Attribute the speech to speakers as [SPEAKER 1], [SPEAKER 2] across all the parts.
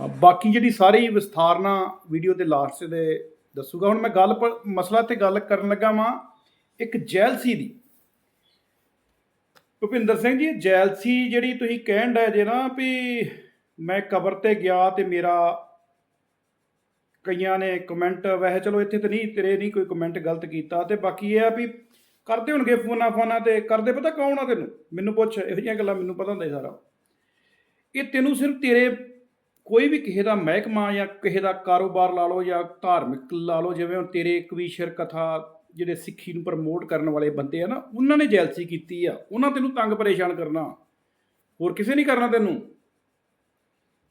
[SPEAKER 1] ਹਾਂ, ਬਾਕੀ ਜਿਹੜੀ ਸਾਰੀ ਵਿਸਥਾਰਨਾ ਵੀਡੀਓ ਦੇ ਲਾਸਟ ਦੇ ਦੱਸੂਗਾ। ਹੁਣ ਮੈਂ ਗੱਲ ਪ- ਮਸਲਾ ਤੇ ਗੱਲ ਕਰਨ ਲੱਗਾ ਵਾਂ ਇੱਕ ਜੈਲਸੀ ਦੀ। ਭੁਪਿੰਦਰ ਸਿੰਘ ਜੀ ਜੈਲਸੀ ਜਿਹੜੀ ਤੁਸੀਂ ਕਹਿਣ ਡਏ ਜੇ ਨਾ ਵੀ ਮੈਂ ਕਬਰ ਤੇ ਗਿਆ ਤੇ ਮੇਰਾ ਕਈਆਂ ਨੇ ਕਮੈਂਟ ਵੈਸੇ ਚਲੋ ਇੱਥੇ ਤਾਂ ਨਹੀਂ ਤੇਰੇ ਨਹੀਂ ਕੋਈ ਕਮੈਂਟ ਗਲਤ ਕੀਤਾ ਤੇ ਬਾਕੀ ਇਹ ਆ ਵੀ ਕਰਦੇ ਹੋਣਗੇ ਫੋਨਾਂ ਫੋਨਾਂ ਤੇ ਕਰਦੇ ਪਤਾ ਕੌਣ ਆ ਤੈਨੂੰ? ਮੈਨੂੰ ਪੁੱਛ ਇਹੋ ਜਿਹੀਆਂ ਗੱਲਾਂ ਮੈਨੂੰ ਪਤਾ ਹੁੰਦਾ ਸਾਰਾ। ਇਹ ਤੈਨੂੰ ਸਿਰਫ ਤੇਰੇ ਕੋਈ ਵੀ ਕਿਸੇ ਦਾ ਮਹਿਕਮਾ ਜਾਂ ਕਿਸੇ ਦਾ ਕਾਰੋਬਾਰ ਲਾ ਲਓ ਜਾਂ ਧਾਰਮਿਕ ਲਾ ਲਓ, ਜਿਵੇਂ ਹੁਣ ਤੇਰੇ ਕਵੀਸ਼ਰ ਕਥਾ ਜਿਹੜੇ ਸਿੱਖੀ ਨੂੰ ਪ੍ਰਮੋਟ ਕਰਨ ਵਾਲੇ ਬੰਦੇ ਆ ਨਾ, ਉਹਨਾਂ ਨੇ ਜੈਲਸੀ ਕੀਤੀ ਆ, ਉਹਨਾਂ ਤੈਨੂੰ ਤੰਗ ਪਰੇਸ਼ਾਨ ਕਰਨਾ। ਹੋਰ ਕਿਸੇ ਨਹੀਂ ਕਰਨਾ ਤੈਨੂੰ।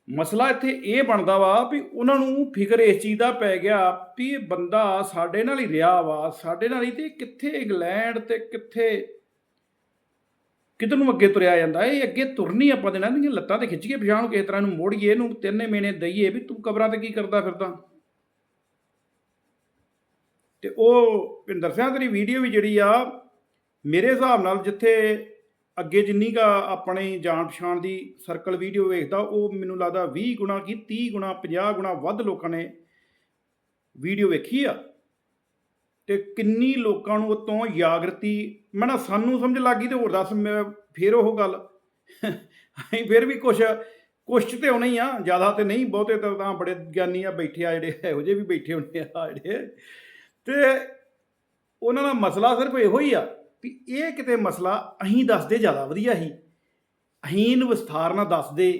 [SPEAKER 1] ਮਸਲਾ ਇੱਥੇ ਇਹ ਬਣਦਾ ਵਾ ਵੀ ਉਹਨਾਂ ਨੂੰ ਫਿਕਰ ਇਸ ਚੀਜ਼ ਦਾ ਪੈ ਗਿਆ ਵੀ ਇਹ ਬੰਦਾ ਸਾਡੇ ਨਾਲ ਹੀ ਰਿਹਾ ਵਾ, ਸਾਡੇ ਨਾਲ ਹੀ ਤੇ ਕਿੱਥੇ ਇੰਗਲੈਂਡ ਤੇ ਕਿੱਥੇ ਕਿੱਧਰ ਨੂੰ ਅੱਗੇ ਤੁਰਿਆ ਜਾਂਦਾ? ਇਹ ਅੱਗੇ ਤੁਰਨੀ ਆਪਾਂ ਦੇਣਾ ਇਹਦੀਆਂ ਲੱਤਾਂ ਤੇ ਖਿੱਚ ਕੇ ਪਛਾਣ ਕਿਸ ਤਰ੍ਹਾਂ ਨੂੰ ਮੋੜੀਏ, ਇਹਨੂੰ ਤਿੰਨੇ ਮਹੀਨੇ ਦਈਏ ਵੀ ਤੂੰ ਕਬਰਾਂ ਤੇ ਕੀ ਕਰਦਾ ਫਿਰਦਾ? ਤੇ ਉਹ ਭਿੰਦਰ ਸਿੰਘ ਤੇਰੀ ਵੀਡੀਓ ਵੀ ਜਿਹੜੀ ਆ, ਮੇਰੇ ਹਿਸਾਬ ਨਾਲ ਜਿੱਥੇ ਅੱਗੇ ਜਿੰਨੀ ਕਾ ਆਪਣੇ ਜਾਣ ਪਛਾਣ ਦੀ ਸਰਕਲ ਵੀਡੀਓ ਵੇਖਦਾ, ਉਹ ਮੈਨੂੰ ਲੱਗਦਾ 20 ਗੁਣਾ ਕੀ 30 ਗੁਣਾ 50 ਗੁਣਾ ਵੱਧ ਲੋਕਾਂ ਨੇ ਵੀਡੀਓ ਵੇਖੀ ਆ। ਤੇ ਕਿੰਨੀ ਲੋਕਾਂ ਨੂੰ ਉਤੋਂ ਜਾਗਰਤੀ, ਮੈਂ ਨਾ ਸਾਨੂੰ ਸਮਝ ਲੱਗੀ ਤੇ ਹੋਰ ਦੱਸ ਮੈਂ ਫੇਰ ਉਹ ਗੱਲ। ਅਸੀਂ ਫਿਰ ਵੀ ਕੁਛ ਕੁਛ 'ਚ ਤੇ ਹੋਣਾ ਹੀ ਆ, ਜ਼ਿਆਦਾ ਤੇ ਨਹੀਂ, ਬਹੁਤੇ ਤਾਂ ਬੜੇ ਗਿਆਨੀ ਆ, ਬੈਠੇ ਆ ਜਿਹੜੇ, ਇਹੋ ਜਿਹੇ ਵੀ ਬੈਠੇ ਹੁੰਦੇ ਆ ਜਿਹੜੇ। ਤੇ ਉਹਨਾਂ ਦਾ ਮਸਲਾ ਸਿਰਫ ਇਹੋ ਹੀ ਆ ਵੀ ਇਹ ਕਿਤੇ ਮਸਲਾ ਅਹੀਂ ਦੱਸਦੇ ਜ਼ਿਆਦਾ ਵਧੀਆ ਸੀ ਅਹੀਂ ਨੂੰ ਵਿਸਥਾਰ ਨਾਲ ਦੱਸਦੇ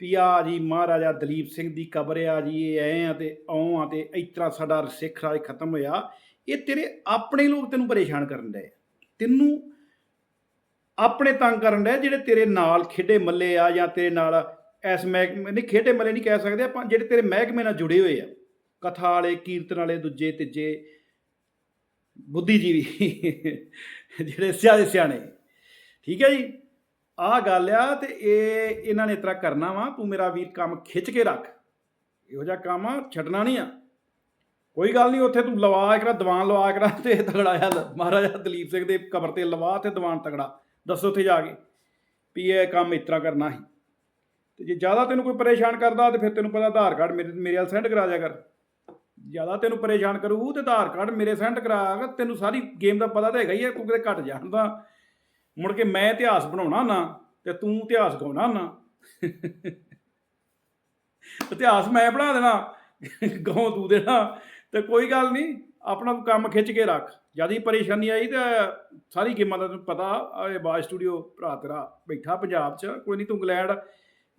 [SPEAKER 1] ਵੀ ਆ ਜੀ ਮਹਾਰਾਜਾ ਦਲੀਪ ਸਿੰਘ ਦੀ ਕਬਰ ਆ ਜੀ, ਇਹ ਐ ਆ ਤੇ ਆਉਂ ਆ ਤੇ ਇਸ ਤਰ੍ਹਾਂ ਸਾਡਾ ਸਿੱਖ ਰਾਜ ਖਤਮ ਹੋਇਆ। ਇਹ ਤੇਰੇ ਆਪਣੇ ਲੋਕ ਤੈਨੂੰ ਪਰੇਸ਼ਾਨ ਕਰਨ ਡਏ ਤੈਨੂੰ ਆਪਣੇ ਤੰਗ ਕਰਨ ਡਏ ਜਿਹੜੇ ਤੇਰੇ ਨਾਲ ਖੇਡੇ ਮੱਲੇ ਆ ਜਾਂ ਤੇਰੇ ਨਾਲ ਐਸ ਮਹਿਕਮੇ ਨਹੀਂ, ਖੇਡੇ ਮੱਲੇ ਨਹੀਂ ਕਹਿ ਸਕਦੇ ਆਪਾਂ, ਜਿਹੜੇ ਤੇਰੇ ਮਹਿਕਮੇ ਨਾਲ ਜੁੜੇ ਹੋਏ ਆ। ਕਥਾ ਵਾਲੇ, ਕੀਰਤਨ ਵਾਲੇ, ਦੂਜੇ, ਤੀਜੇ, ਬੁੱਧੀਜੀਵੀ, ਜਿਹੜੇ ਸਿਆਣੇ ਸਿਆਣੇ। ਠੀਕ ਹੈ ਜੀ? ਆਹ ਗੱਲ ਆ ਤੇ ਇਹ ਇਹਨਾਂ ਨੇ ਇਤਰਾ ਕਰਨਾ ਵਾ, ਤੂੰ ਮੇਰਾ ਵੀਰ ਕੰਮ ਖਿੱਚ ਕੇ ਰੱਖ। ਇਹੋ ਜਿਹਾ ਕੰਮ ਛੱਡਣਾ ਨਹੀਂ ਆ। ਕੋਈ ਗੱਲ ਨਹੀਂ, ਉੱਥੇ ਤੂੰ ਲਵਾ ਕਰਾ ਦੀਵਾਨ ਲਵਾ ਕਰਾ ਤੇ ਤਗੜਾ ਆ ਮਹਾਰਾਜਾ ਦਲੀਪ ਸਿੰਘ ਦੇ ਕਬਰ ਤੇ ਲਵਾ ਤੇ ਦੀਵਾਨ ਤਗੜਾ। ਦੱਸੋ ਉੱਥੇ ਜਾ ਕੇ ਵੀ ਇਹ ਕੰਮ ਇਤਰਾ ਕਰਨਾ ਸੀ। ਤੇ ਜੇ ਜ਼ਿਆਦਾ ਤੈਨੂੰ ਕੋਈ ਪਰੇਸ਼ਾਨ ਕਰਦਾ ਤੇ ਫਿਰ ਤੈਨੂੰ ਪਤਾ ਆਧਾਰ ਕਾਰਡ ਮੇਰੇ ਮੇਰੇ ਨਾਲ ਸੈਂਡ ਕਰਾ ਦਿਆ ਕਰ। ਜ਼ਿਆਦਾ ਤੈਨੂੰ ਪਰੇਸ਼ਾਨ ਕਰੂ ਤੇ ਆਧਾਰ ਕਾਰਡ ਮੇਰੇ ਸੈਂਡ ਕਰਾ ਤੈਨੂੰ ਸਾਰੀ ਗੇਮ ਦਾ ਪਤਾ ਤਾਂ ਹੈਗਾ ਹੀ ਹੈ ਤੂੰ ਕਿਤੇ ਘਟ ਜਾਣਦਾ ਮੁੜ ਕੇ ਮੈਂ ਇਤਿਹਾਸ ਬਣਾਉਣਾ ਨਾ ਤੇ ਤੂੰ ਇਤਿਹਾਸ ਗਾਉਣਾ ਨਾ। ਇਤਿਹਾਸ ਮੈਂ ਬਣਾ ਦੇਣਾ, ਗਾਉਂ ਤੂੰ ਦੇਣਾ। ਤੇ ਕੋਈ ਗੱਲ ਨਹੀਂ, ਆਪਣਾ ਕੰਮ ਖਿੱਚ ਕੇ ਰੱਖ। ਜ਼ਿਆਦਾ ਪਰੇਸ਼ਾਨੀ ਆਈ ਤੇ ਸਾਰੀ ਗੇਮਾਂ ਦਾ ਤੈਨੂੰ ਪਤਾ ਇਹ ਬਾਜ ਸਟੂਡੀਓ ਭਰਾ ਤੇਰਾ ਬੈਠਾ ਪੰਜਾਬ 'ਚ, ਕੋਈ ਨਹੀਂ ਤੂੰ ਇੰਗਲੈਂਡ,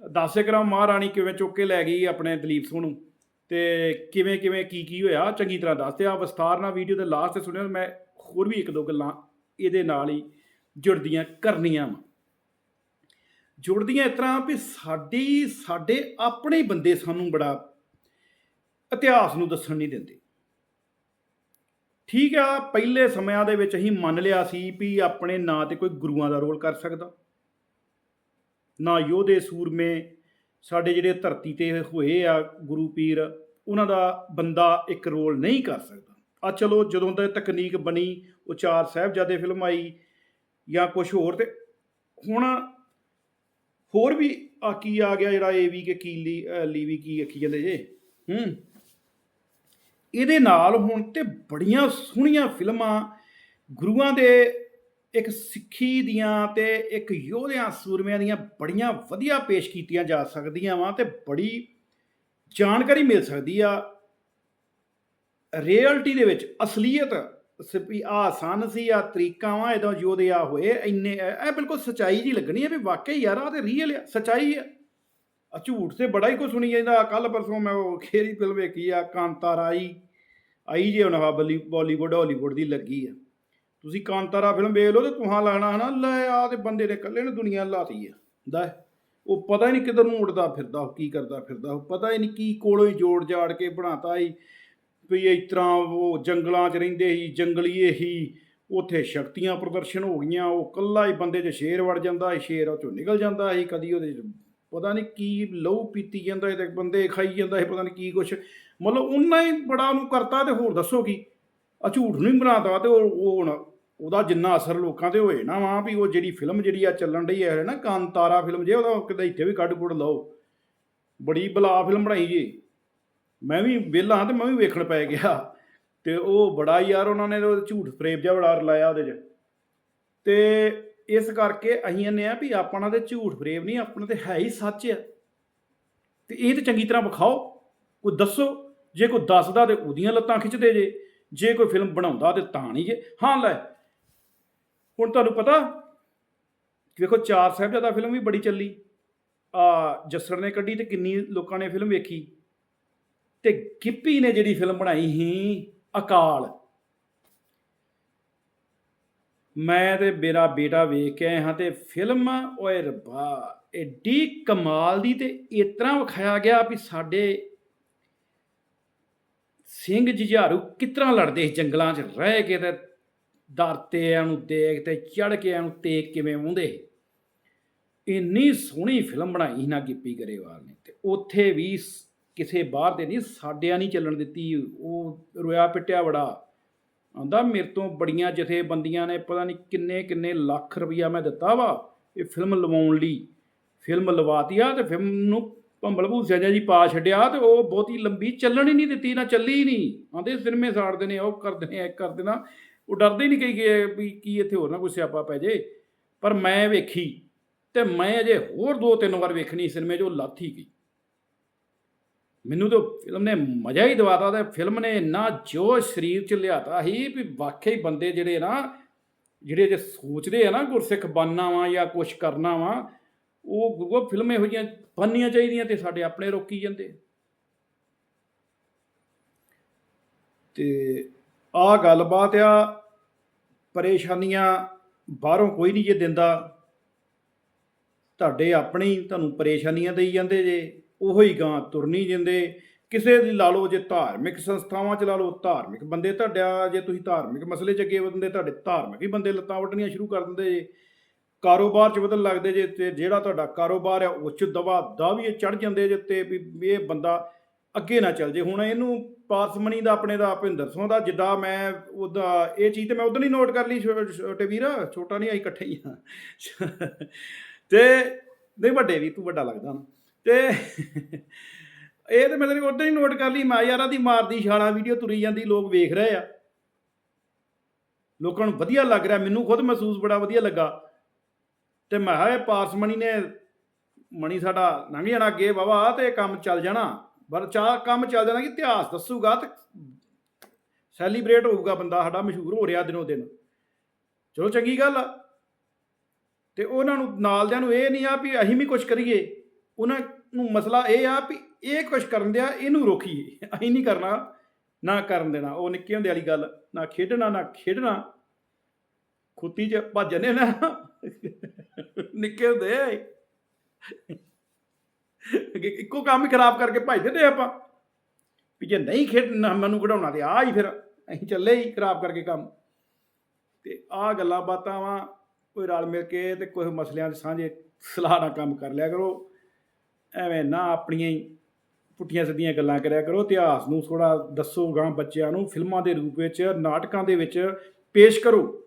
[SPEAKER 1] ਦੱਸ ਕਰਾਂ ਮਹਾਰਾਣੀ ਕਿਵੇਂ ਚੁੱਕ ਕੇ ਲੈ ਗਈ ਆਪਣੇ ਦਲੀਪ ਸਿੰਘ ਨੂੰ ਤੇ ਕਿਵੇਂ ਕਿਵੇਂ, ਕੀ ਕੀ ਹੋਇਆ? ਚੰਗੀ ਤਰ੍ਹਾਂ ਦੱਸ ਤੇ ਆ ਵਿਸਤਾਰ ਨਾਲ ਵੀਡੀਓ ਦੇ ਲਾਸਟ ਤੇ ਸੁਣਿਆ, ਮੈਂ ਹੋਰ ਵੀ ਇੱਕ ਦੋ ਗੱਲਾਂ ਇਹਦੇ ਨਾਲ ਹੀ ਜੁੜਦੀਆਂ ਕਰਨੀਆਂ ਵਾ। ਜੁੜਦੀਆਂ ਇਸ ਤਰ੍ਹਾਂ ਵੀ ਸਾਡੀ, ਸਾਡੇ ਆਪਣੇ ਬੰਦੇ ਸਾਨੂੰ ਬੜਾ ਇਤਿਹਾਸ ਨੂੰ ਦੱਸਣ ਨਹੀਂ ਦਿੰਦੇ। ਠੀਕ ਆ, ਪਹਿਲੇ ਸਮਿਆਂ ਦੇ ਵਿੱਚ ਅਸੀਂ ਮੰਨ ਲਿਆ ਸੀ ਵੀ ਆਪਣੇ ਨਾਂ ਤੇ ਕੋਈ ਗੁਰੂਆਂ ਦਾ ਰੋਲ ਕਰ ਸਕਦਾ। ਨਾ ਯੋਧੇ, ਸੂਰਮੇ, ਸਾਡੇ ਜਿਹੜੇ ਧਰਤੀ ਤੇ ਹੋਏ ਆ ਗੁਰੂ ਪੀਰ, ਉਹਨਾਂ ਦਾ ਬੰਦਾ ਇੱਕ ਰੋਲ ਨਹੀਂ ਕਰ ਸਕਦਾ। ਆ ਚਲੋ, ਜਦੋਂ ਦਾ ਤਕਨੀਕ ਬਣੀ, ਉਹ ਚਾਰ ਸਾਹਿਬਜ਼ਾਦੇ ਫਿਲਮ ਆਈ ਜਾਂ ਕੁਝ ਹੋਰ ਤੇ ਹੁਣ ਹੋਰ ਵੀ ਆ ਕੀ ਆ ਗਿਆ ਜਿਹੜਾ ਇਹ ਵੀ ਕਿ ਕੀਲੀ, ਅਹ ਲੀਵੀ ਕੀ ਆਖੀ ਜਾਂਦੇ ਜੇ? ਹੂੰ। ਇਹਦੇ ਨਾਲ ਹੁਣ ਤੇ ਬੜੀਆਂ ਸੋਹਣੀਆਂ ਫਿਲਮਾਂ ਗੁਰੂਆਂ ਦੇ ਇੱਕ ਸਿੱਖੀ ਦੀਆਂ ਤੇ ਇੱਕ ਯੋਧਿਆਂ ਸੂਰਮਿਆਂ ਦੀਆਂ ਬੜੀਆਂ ਵਧੀਆ ਪੇਸ਼ ਕੀਤੀਆਂ ਜਾ ਸਕਦੀਆਂ ਵਾ ਤੇ ਬੜੀ ਜਾਣਕਾਰੀ ਮਿਲ ਸਕਦੀ ਆ। ਰਿਐਲਿਟੀ ਦੇ ਵਿੱਚ ਅਸਲੀਅਤ ਵੀ ਆ ਆਸਾਨ ਸੀ ਆ ਤਰੀਕਾ ਵਾ ਇਦੋਂ ਯੋਧਿਆ ਹੋਏ, ਇੰਨੇ, ਇਹ ਇਹ ਬਿਲਕੁਲ ਸਚਾਈ ਜੀ ਲੱਗਣੀ ਹੈ ਵੀ ਵਾਕਈ ਯਾਰ ਆ ਤੇ ਰੀਅਲ ਆ, ਸਚਾਈ ਆ। ਆ ਝੂਠ ਤੇ ਬੜਾ ਹੀ ਕੁਝ ਸੁਣੀ ਜਾਂਦਾ। ਕੱਲ ਪਰਸੋਂ ਮੈਂ ਉਹ ਖੇਰੀ ਫਿਲਮ ਵੇਖੀ ਆ ਕਾਂਤਾਰਾ ਆਈ ਆਈ ਜੇ ਹੁਣ ਆਹ ਬਲੀ, ਬਾਲੀਵੁੱਡ, ਹਾਲੀਵੁੱਡ ਦੀ ਲੱਗੀ ਆ। ਤੁਸੀਂ ਕਾਂਤਾਰਾ ਫਿਲਮ ਵੇਖ ਲਓ ਤੇ ਤੁਹਾਂ ਲਾਣਾ ਹਨਾ, ਲੈ ਆ ਤੇ ਬੰਦੇ ਨੇ ਇਕੱਲੇ ਨੇ ਦੁਨੀਆ ਲਾਤੀ ਆ। ਦਾ ਉਹ ਪਤਾ ਹੀ ਨਹੀਂ ਕਿੱਧਰ ਨੂੰ ਉੜਦਾ ਫਿਰਦਾ, ਉਹ ਕੀ ਕਰਦਾ ਫਿਰਦਾ, ਉਹ ਪਤਾ ਹੀ ਨਹੀਂ ਕੀ ਕੋਲੋਂ ਹੀ ਜੋੜ ਜਾੜ ਕੇ ਬਣਾਤਾ ਹੀ ਵੀ ਇਸ ਤਰ੍ਹਾਂ ਉਹ ਜੰਗਲਾਂ 'ਚ ਰਹਿੰਦੇ ਸੀ ਜੰਗਲੀਏ ਹੀ। ਉੱਥੇ ਸ਼ਕਤੀਆਂ ਪ੍ਰਦਰਸ਼ਨ ਹੋ ਗਈਆਂ, ਉਹ ਕੱਲਾ ਹੀ ਬੰਦੇ 'ਚ ਸ਼ੇਰ ਵੜ ਜਾਂਦਾ ਸੀ, ਸ਼ੇਰ ਉਹ 'ਚੋਂ ਨਿਕਲ ਜਾਂਦਾ ਸੀ, ਕਦੀ ਉਹਦੇ 'ਚ ਪਤਾ ਨਹੀਂ ਕੀ ਲਹੂ ਪੀਤੀ ਜਾਂਦਾ ਸੀ ਤੇ ਬੰਦੇ ਖਾਈ ਜਾਂਦਾ ਸੀ, ਪਤਾ ਨਹੀਂ ਕੀ ਕੁਛ। ਮਤਲਬ ਉਹਨਾਂ ਹੀ ਬੜਾ ਉਹਨੂੰ ਕਰਤਾ ਤੇ ਹੋਰ ਦੱਸੋ ਕੀ। ਆ ਝੂਠ ਨਹੀਂ ਬਣਾਤਾ ਤੇ ਉਹ ਉਹ ਹੁਣ ਉਹਦਾ ਜਿੰਨਾ ਅਸਰ ਲੋਕਾਂ ਤੇ ਹੋਏ ਨਾ ਵਾ ਵੀ ਉਹ ਜਿਹੜੀ ਫਿਲਮ ਜਿਹੜੀ ਆ ਚੱਲਣ ਡਈ ਹੈ ਨਾ ਕਾਂਤਾਰਾ ਫਿਲਮ ਜੇ, ਉਹਦਾ ਕਿਤੇ ਇੱਥੇ ਵੀ ਕੱਢ ਕੁੱਢ ਲਓ। ਬੜੀ ਬਲਾ ਫਿਲਮ ਬਣਾਈ ਜੀ। ਮੈਂ ਵੀ ਵਿਹਲਾ ਹਾਂ ਤੇ ਮੈਂ ਵੀ ਵੇਖਣ ਪੈ ਗਿਆ। ਤੇ ਉਹ ਬੜਾ ਯਾਰ ਉਹਨਾਂ ਨੇ ਝੂਠ ਫਰੇਬ ਜਿਹਾ ਬੜਾ ਰਲਾਇਆ ਉਹਦੇ 'ਚ। ਤੇ ਇਸ ਕਰਕੇ ਅਸੀਂ ਇਹਨੇ ਆ ਵੀ ਆਪਣਾ ਤੇ ਝੂਠ ਫਰੇਬ ਨਹੀਂ, ਆਪਣਾ ਤੇ ਹੈ ਹੀ ਸੱਚ ਆ। ਤੇ ਇਹ ਤੇ ਚੰਗੀ ਤਰ੍ਹਾਂ ਵਿਖਾਓ, ਕੋਈ ਦੱਸੋ, ਜੇ ਕੋਈ ਦੱਸਦਾ ਤੇ ਉਹਦੀਆਂ ਲੱਤਾਂ ਖਿੱਚਦੇ ਜੇ ਜੇ ਕੋਈ ਫਿਲਮ ਬਣਾਉਂਦਾ ਤੇ ਤਾਂ ਨਹੀਂ ਜੇ। ਹਾਂ, ਲੈ, ਹੁਣ ਤੁਹਾਨੂੰ ਪਤਾ, ਵੇਖੋ, ਚਾਰ ਸਾਹਿਬਜ਼ਾਦਾ ਫਿਲਮ ਵੀ ਬੜੀ ਚੱਲੀ। ਆ ਜੱਸੜ ਨੇ ਕੱਢੀ ਤੇ ਕਿੰਨੀ ਲੋਕਾਂ ਨੇ ਫਿਲਮ ਵੇਖੀ। ਤੇ ਗਿੱਪੀ ਨੇ ਜਿਹੜੀ ਫਿਲਮ ਬਣਾਈ ਸੀ, ਅਕਾਲ। ਮੈਂ ਤੇ ਮੇਰਾ ਬੇਟਾ ਵੇਖ ਕੇ ਆਏ ਹਾਂ ਤੇ ਫਿਲਮ ਓਏ ਰੱਬਾ ਐਡੀ ਕਮਾਲ ਦੀ ਤੇ ਇਸ ਤਰ੍ਹਾਂ ਵਿਖਾਇਆ ਗਿਆ ਵੀ ਸਾਡੇ ਸਿੰਘ ਜੁਝਾਰੂ ਕਿਸ ਤਰ੍ਹਾਂ ਲੜਦੇ ਸੀ ਜੰਗਲਾਂ 'ਚ, ਰਹਿ ਕੇ ਤੇ ਦਰਤੇ ਨੂੰ ਦੇਖ ਤੇ ਚੜ ਕੇ ਨੂੰ ਤੇਕ ਕਿਵੇਂ ਆਉਂਦੇ ਇੰਨੀ ਸੋਹਣੀ ਫਿਲਮ ਬਣਾਈ ਨਾ ਗਿੱਪੀ ਗਰੇਵਾਲ ਨੇ ਤੇ ਉੱਥੇ ਵੀ ਕਿਸੇ ਬਾਹਰ ਦੇ ਨਹੀਂ, ਸਾਡਿਆਂ ਨਹੀਂ ਚੱਲਣ ਦਿੱਤੀ, ਉਹ ਰੋਇਆ ਪਿੱਟਿਆ ਬੜਾ। ਆਂਦਾ, ਮੇਰੇ ਤੋਂ ਬੜੀਆਂ ਜਥੇਬੰਦੀਆਂ ਨੇ ਪਤਾ ਨਹੀਂ ਕਿੰਨੇ ਕਿੰਨੇ ਲੱਖ ਰੁਪਈਆ ਮੈਂ ਦਿੱਤਾ ਵਾ ਇਹ ਫਿਲਮ ਲਵਾਉਣ ਲਈ। ਫਿਲਮ ਲਵਾਤੀ ਆ ਤੇ ਫਿਲਮ ਨੂੰ ਭੰਬਲ ਭੂਸਿਆ ਜਿਹਾ ਜੀ ਪਾ ਛੱਡਿਆ ਤੇ ਉਹ ਬਹੁਤੀ ਲੰਬੀ ਚੱਲਣ ਹੀ ਨਹੀਂ ਦਿੱਤੀ, ਨਾ ਚੱਲੀ ਹੀ ਨਹੀਂ। ਆਂਦੇ, ਸਿਨੇਮੇ ਸਾੜਦੇ ਨੇ ਉਹ ਕਰਦੇ ਨੇ ਇਹ ਕਰਦੇ ਨਾ ਉਹ ਡਰਦੇ ਹੀ ਨਹੀਂ ਕਹੀ ਕਿ ਵੀ ਕੀ ਇੱਥੇ ਹੋਰ ਨਾ ਕੋਈ ਸਿਆਪਾ ਪੈ ਜੇ। ਪਰ ਮੈਂ ਵੇਖੀ ਤੇ ਮੈਂ ਅਜੇ ਹੋਰ ਦੋ ਤਿੰਨ ਵਾਰ ਵੇਖਣੀ ਸਿਨੇਮੇ 'ਚ, ਉਹ ਲੱਥ ਹੀ ਗਈ। ਮੈਨੂੰ ਤਾਂ ਫਿਲਮ ਨੇ ਮਜ਼ਾ ਹੀ ਦਵਾਤਾ ਤੇ ਫਿਲਮ ਨੇ ਇੰਨਾ ਜੋਸ਼ ਸਰੀਰ 'ਚ ਲਿਆਤਾ ਸੀ ਵੀ ਵਾਕਈ ਬੰਦੇ ਜਿਹੜੇ ਨਾ, ਜਿਹੜੇ ਜੇ ਸੋਚਦੇ ਆ ਨਾ ਗੁਰਸਿੱਖ ਬਣਨਾ ਵਾ ਜਾਂ ਕੁਝ ਕਰਨਾ ਵਾ, ਉਹ ਗੁਰੂ ਫਿਲਮ ਇਹੋ ਜਿਹੀਆਂ ਬਣਨੀਆਂ ਚਾਹੀਦੀਆਂ ਤੇ ਸਾਡੇ ਆਪਣੇ ਰੋਕੀ ਜਾਂਦੇ ਤੇ ਆ ਗੱਲਬਾਤ ਆ, ਪਰੇਸ਼ਾਨੀਆਂ ਬਾਹਰੋਂ ਕੋਈ ਨਹੀਂ ਜੇ ਦਿੰਦਾ, ਤੁਹਾਡੇ ਆਪਣੇ ਹੀ ਤੁਹਾਨੂੰ ਪਰੇਸ਼ਾਨੀਆਂ ਦੇਈ ਜਾਂਦੇ ਜੇ। ਉਹੋ ਹੀ ਗਾਂ ਤੁਰ ਨਹੀਂ ਜਾਂਦੇ। ਕਿਸੇ ਦੀ ਲਾ ਲਓ ਜੇ ਧਾਰਮਿਕ ਸੰਸਥਾਵਾਂ ਚ ਲਾ ਲਓ, ਧਾਰਮਿਕ ਬੰਦੇ ਤੁਹਾਡਾ, ਜੇ ਤੁਸੀਂ ਧਾਰਮਿਕ ਮਸਲੇ ਚ ਅੱਗੇ ਵਧਦੇ, ਤੁਹਾਡੇ ਧਾਰਮਿਕ ਹੀ ਬੰਦੇ ਲੱਤਾਂ ਵੱਢਣੀਆਂ ਸ਼ੁਰੂ ਕਰ ਦਿੰਦੇ ਜੇ। ਕਾਰੋਬਾਰ ਚ ਵਧਣ ਲੱਗਦੇ ਜੇ ਤੇ ਜਿਹੜਾ ਤੁਹਾਡਾ ਕਾਰੋਬਾਰ ਹੈ ਉਹ ਚ ਦਵਾ ਦਾ ਵੀ ਚੜ ਜਾਂਦੇ ਜੇ ਤੇ ਵੀ ਇਹ ਬੰਦਾ ਅੱਗੇ ਨਾ ਚੱਲ ਜੇ। ਹੁਣ ਇਹਨੂੰ ਪਾਰਸਮਨੀ ਦਾ, ਆਪਣੇ ਦਾ, ਭਿੰਦਰ ਸਿੰਘ ਦਾ ਜਿੱਦਾਂ ਮੈਂ ਉਹਦਾ, ਇਹ ਚੀਜ਼ ਤੇ ਮੈਂ ਉਦੋਂ ਹੀ ਨੋਟ ਕਰ ਲਈ ਛੋ- ਛੋਟੇ ਵੀਰ, ਛੋਟਾ ਨਹੀਂ ਆਈ ਇਕੱਠੇ ਹੀ ਆ। ਤੇ ਨਹੀਂ ਵੱਡੇ ਵੀ, ਤੂੰ ਵੱਡਾ ਲੱਗਦਾ ਤੇ ਇਹ ਤੇ ਮਤਲਬ ਤੇਰੇ ਹੀ ਨੋਟ ਕਰ ਲਈ, ਮੈਂ ਯਾਰਾਂ ਦੀ ਮਾਰਦੀ ਛਾਲਾ ਵੀਡੀਓ ਤੁਰੀ ਜਾਂਦੀ, ਲੋਕ ਵੇਖ ਰਹੇ ਆ। ਲੋਕਾਂ ਨੂੰ ਵਧੀਆ ਲੱਗ ਰਿਹਾ, ਮੈਨੂੰ ਖੁਦ ਮਹਿਸੂਸ ਬੜਾ ਵਧੀਆ ਲੱਗਾ। ਤੇ ਮੈਂ ਕਿਹਾ, ਇਹ ਪਾਰਸਮਣੀ ਨੇ ਮਣੀ ਸਾਡਾ ਲੰਘ ਜਾਣਾ ਅੱਗੇ ਵਾਵਾ ਤੇ ਇਹ ਕੰਮ ਚੱਲ ਜਾਣਾ। ਪਰ ਚਾ, ਕੰਮ ਚੱਲ ਜਾਣਾ ਕਿ ਇਤਿਹਾਸ ਦੱਸੂਗਾ ਤੇ ਸੈਲੀਬ੍ਰੇਟ ਹੋਊਗਾ ਬੰਦਾ, ਸਾਡਾ ਮਸ਼ਹੂਰ ਹੋ ਰਿਹਾ ਦਿਨੋਂ ਦਿਨ। ਚਲੋ ਚੰਗੀ ਗੱਲ ਆ। ਤੇ ਉਹਨਾਂ ਨੂੰ ਨਾਲਦਿਆਂ ਨੂੰ ਇਹ ਨਹੀਂ ਆ ਵੀ ਅਸੀਂ ਵੀ ਕੁਝ ਕਰੀਏ। ਉਹਨਾਂ ਨੂੰ ਮਸਲਾ ਇਹ ਆ ਵੀ ਇਹ ਕੁਝ ਕਰਨ ਦਿਆ, ਇਹਨੂੰ ਰੋਕੀਏ। ਅਸੀਂ ਨਹੀਂ ਕਰਨਾ, ਨਾ ਕਰਨ ਦੇਣਾ। ਉਹ ਨਿੱਕੇ ਹੁੰਦੇ ਵਾਲੀ ਗੱਲ, ਨਾ ਖੇਡਣਾ ਨਾ ਖੇਡਣਾ। ਖੁੱਤੀ 'ਚ ਭੱਜ ਭੱਜਣੇ ਨਾ। ਨਿੱਕੇ ਹੁੰਦੇ ਕਿ ਇੱਕੋ ਕੰਮ ਹੀ ਖਰਾਬ ਕਰਕੇ ਭੱਜਦੇ ਤੇ ਆਪਾਂ। ਵੀ ਜੇ ਨਹੀਂ ਖੇਡਣਾ ਮੈਨੂੰ ਕਢਾਉਣਾ ਤੇ ਆ ਹੀ ਫਿਰ। ਅਸੀਂ ਚੱਲੇ ਹੀ ਖਰਾਬ ਕਰਕੇ ਕੰਮ। ਤੇ ਆ ਗੱਲਾਂ ਬਾਤਾਂ ਵਾ, ਕੋਈ ਰਲ ਮਿਲ ਕੇ ਤੇ ਕੋਈ ਮਸਲਿਆਂ 'ਚ ਸਾਂਝੇ ਸਲਾਹ ਨਾਲ ਕੰਮ ਕਰ ਲਿਆ ਕਰੋ। ਐਵੇਂ ਨਾ ਆਪਣੀਆਂ ਹੀ ਪੁੱਠੀਆਂ ਸਿੱਧੀਆਂ ਗੱਲਾਂ ਕਰਿਆ ਕਰੋ, ਇਤਿਹਾਸ ਨੂੰ ਥੋੜਾ ਦੱਸੋ ਗਾਂ ਬੱਚਿਆਂ ਨੂੰ, ਫਿਲਮਾਂ ਦੇ ਰੂਪ ਵਿੱਚ, ਨਾਟਕਾਂ ਦੇ ਵਿੱਚ ਪੇਸ਼ ਕਰੋ।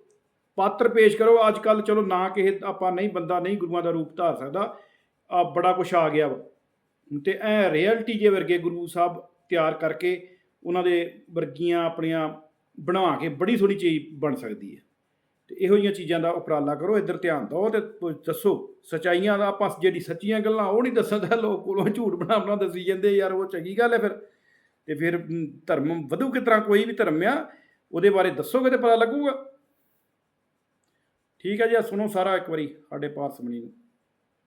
[SPEAKER 1] ਪਾਤਰ ਪੇਸ਼ ਕਰੋ। ਅੱਜ ਕੱਲ ਚਲੋ ਨਾ ਕਿਸੇ ਆਪਾਂ ਨਹੀਂ, ਬੰਦਾ ਨਹੀਂ ਗੁਰੂਆਂ ਦਾ ਰੂਪ ਧਾਰ ਸਕਦਾ। ਆ ਬੜਾ ਕੁਛ ਆ ਗਿਆ ਵਾ। ਤੇ ਐ ਰਿਐਲਿਟੀ ਜੇ ਵਰਗੇ ਗੁਰੂ ਸਾਹਿਬ ਤਿਆਰ ਕਰਕੇ ਉਹਨਾਂ ਦੇ ਵਰਗੀਆਂ ਆਪਣੀਆਂ ਬਣਾ ਕੇ ਬੜੀ ਸੋਹਣੀ ਚੀਜ਼ ਬਣ ਸਕਦੀ ਹੈ। ਤੇ ਇਹੋ ਜਿਹੀਆਂ ਚੀਜ਼ਾਂ ਦਾ ਉਪਰਾਲਾ ਕਰੋ, ਇੱਧਰ ਧਿਆਨ ਦਿਓ ਤੇ ਦੱਸੋ। ਸਚਾਈਆਂ ਦਾ ਆਪਾਂ ਜਿਹੜੀ ਸੱਚੀਆਂ ਗੱਲਾਂ ਉਹ ਨਹੀਂ ਦੱਸਦਾ ਲੋਕ ਕੋਲੋਂ ਝੂਠ ਬਣਾ ਬਣਾ ਦੱਸੀ ਜਾਂਦੇ, ਯਾਰ ਉਹ ਚੰਗੀ ਗੱਲ ਹੈ ਫਿਰ। ਤੇ ਫਿਰ ਧਰਮ ਵਧੂ ਕਿਸ ਤਰ੍ਹਾਂ, ਕੋਈ ਵੀ ਧਰਮ ਆ, ਉਹਦੇ ਬਾਰੇ ਦੱਸੋਗੇ ਤੇ ਪਤਾ ਲੱਗੂਗਾ। ਠੀਕ ਹੈ ਜੀ ਆ ਸੁਣੋ ਸਾਰਾ ਇੱਕ ਵਾਰੀ ਸਾਡੇ ਪਾਰਸਮਣੀ ਨੂੰ।